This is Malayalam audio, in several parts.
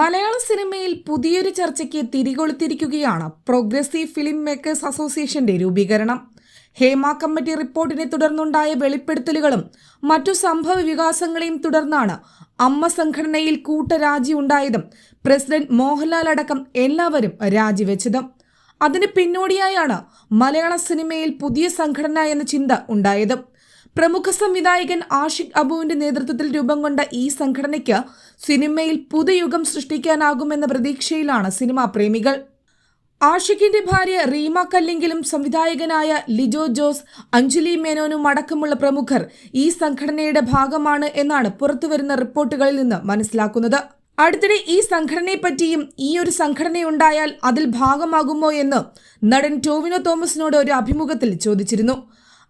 മലയാള സിനിമയിൽ പുതിയൊരു ചർച്ചയ്ക്ക് തിരികൊളുത്തിരിക്കുകയാണ് പ്രോഗ്രസീവ് ഫിലിം മേക്കേഴ്സ് അസോസിയേഷന്റെ രൂപീകരണം. ഹേമ കമ്മിറ്റി റിപ്പോർട്ടിനെ തുടർന്നുണ്ടായ വെളിപ്പെടുത്തലുകളും മറ്റു സംഭവ വികാസങ്ങളെയും തുടർന്നാണ് അമ്മ സംഘടനയിൽ കൂട്ടരാജി ഉണ്ടായതും പ്രസിഡന്റ് മോഹൻലാൽ അടക്കം എല്ലാവരും രാജിവെച്ചതും. അതിന് പിന്നോടിയായാണ് മലയാള സിനിമയിൽ പുതിയ സംഘടന എന്ന ചിന്ത ഉണ്ടായതും. പ്രമുഖ സംവിധായകൻ ആഷിഖ് അബുവിന്റെ നേതൃത്വത്തിൽ രൂപം കൊണ്ട ഈ സംഘടനയ്ക്ക് സിനിമയിൽ പുതുയുഗം സൃഷ്ടിക്കാനാകുമെന്ന പ്രതീക്ഷയിലാണ് സിനിമാ പ്രേമികൾ. ആഷിഖിന്റെ ഭാര്യ റീമ കല്ലിങ്കിലും സംവിധായകനായ ലിജോ ജോസ് അഞ്ജലി മേനോനും അടക്കമുള്ള പ്രമുഖർ ഈ സംഘടനയുടെ ഭാഗമാണ് എന്നാണ് പുറത്തുവരുന്ന റിപ്പോർട്ടുകളിൽ നിന്ന് മനസ്സിലാക്കുന്നത്. അടുത്തിടെ ഈ സംഘടനയെപ്പറ്റിയും ഈ ഒരു സംഘടനയുണ്ടായാൽ അതിൽ ഭാഗമാകുമോ എന്ന് നടൻ ടോവിനോ തോമസിനോട് ഒരു അഭിമുഖത്തിൽ ചോദിച്ചിരുന്നു.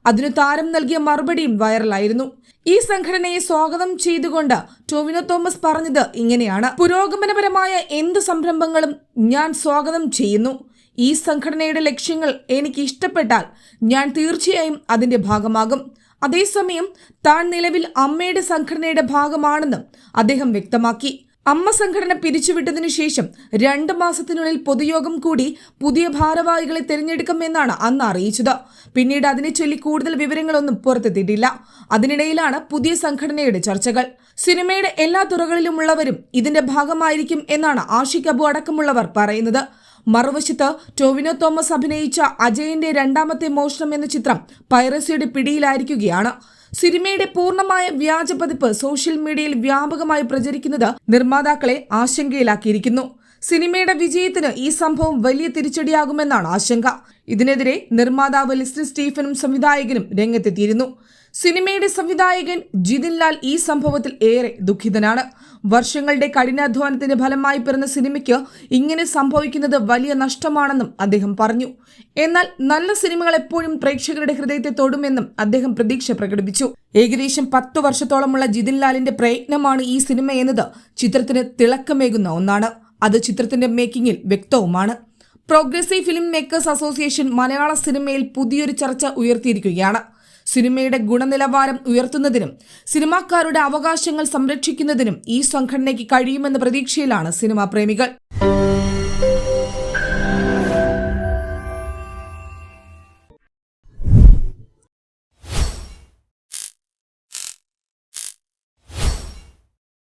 അതിനു താരം നൽകിയ മറുപടിയും വൈറലായിരുന്നു. ഈ സംഘടനയെ സ്വാഗതം ചെയ്തുകൊണ്ട് ടോവിനോ തോമസ് പറഞ്ഞത് ഇങ്ങനെയാണ്. പുരോഗമനപരമായ എന്ത് സംരംഭങ്ങളും ഞാൻ സ്വാഗതം ചെയ്യുന്നു. ഈ സംഘടനയുടെ ലക്ഷ്യങ്ങൾ എനിക്ക് ഇഷ്ടപ്പെട്ടാൽ ഞാൻ തീർച്ചയായും അതിന്റെ ഭാഗമാകും. അതേസമയം താൻ നിലവിൽ അമ്മയുടെ സംഘടനയുടെ ഭാഗമാണെന്നും അദ്ദേഹം വ്യക്തമാക്കി. അമ്മ സംഘടന പിരിച്ചുവിട്ടതിനു ശേഷം രണ്ട് മാസത്തിനുള്ളിൽ പൊതുയോഗം കൂടി പുതിയ ഭാരവാഹികളെ തിരഞ്ഞെടുക്കുമെന്നാണ് അന്ന് അറിയിച്ചത്. പിന്നീട് അതിനെ ചൊല്ലി കൂടുതൽ വിവരങ്ങളൊന്നും പുറത്തെത്തിയിട്ടില്ല. അതിനിടയിലാണ് പുതിയ സംഘടനയുടെ ചർച്ചകൾ. സിനിമയുടെ എല്ലാ തുറകളിലുമുള്ളവരും ഇതിന്റെ ഭാഗമായിരിക്കും എന്നാണ് ആഷിഖ് അബു അടക്കമുള്ളവർ പറയുന്നത്. മറുവശത്ത് ടോവിനോ തോമസ് അഭിനയിച്ച അജയന്റെ രണ്ടാമത്തെ മോഷണം എന്ന ചിത്രം പൈറസിയുടെ പിടിയിലായിരിക്കുകയാണ്. സിനിമയുടെ പൂർണമായ വ്യാജ പതിപ്പ് സോഷ്യൽ മീഡിയയിൽ വ്യാപകമായി പ്രചരിക്കുന്നത് നിർമ്മാതാക്കളെ ആശങ്കയിലാക്കിയിരിക്കുന്നു. സിനിമയുടെ വിജയത്തിന് ഈ സംഭവം വലിയ തിരിച്ചടിയാകുമെന്നാണ് ആശങ്ക. ഇതിനെതിരെ നിർമ്മാതാവ് ലിസ്റ്റിൻ സ്റ്റീഫനും സംവിധായകനും രംഗത്തെത്തിയിരുന്നു. സിനിമയുടെ സംവിധായകൻ ജിതിൻ ലാൽ ഈ സംഭവത്തിൽ ഏറെ ദുഃഖിതനാണ്. വർഷങ്ങളുടെ കഠിനാധ്വാനത്തിന്റെ ഫലമായി പിറന്ന സിനിമയ്ക്ക് ഇങ്ങനെ സംഭവിക്കുന്നത് വലിയ നഷ്ടമാണെന്നും അദ്ദേഹം പറഞ്ഞു. എന്നാൽ നല്ല സിനിമകൾ എപ്പോഴും പ്രേക്ഷകരുടെ ഹൃദയത്തെ തൊടുമെന്നും അദ്ദേഹം പ്രതീക്ഷ പ്രകടിപ്പിച്ചു. ഏകദേശം പത്തു വർഷത്തോളമുള്ള ജിതിൻ ലാലിന്റെ പ്രയത്നമാണ് ഈ സിനിമ എന്നത് ചിത്രത്തിന് തിളക്കമേകുന്ന ഒന്നാണ്. അത് ചിത്രത്തിന്റെ മേക്കിംഗിൽ വ്യക്തവുമാണ്. Progressive film makers association Malayala സിനിമയിൽ പുതിയൊരു ചർച്ച ഉയർത്തിയിരിക്കുകയാണ്. സിനിമയുടെ ഗുണനിലവാരം ഉയർത്തുന്നതിനും സിനിമാക്കാരുടെ അവകാശങ്ങൾ സംരക്ഷിക്കുന്നതിനും ഈ സംഘടനയ്ക്ക് കഴിയുമെന്ന പ്രതീക്ഷയിലാണ് സിനിമാ പ്രേമികൾ.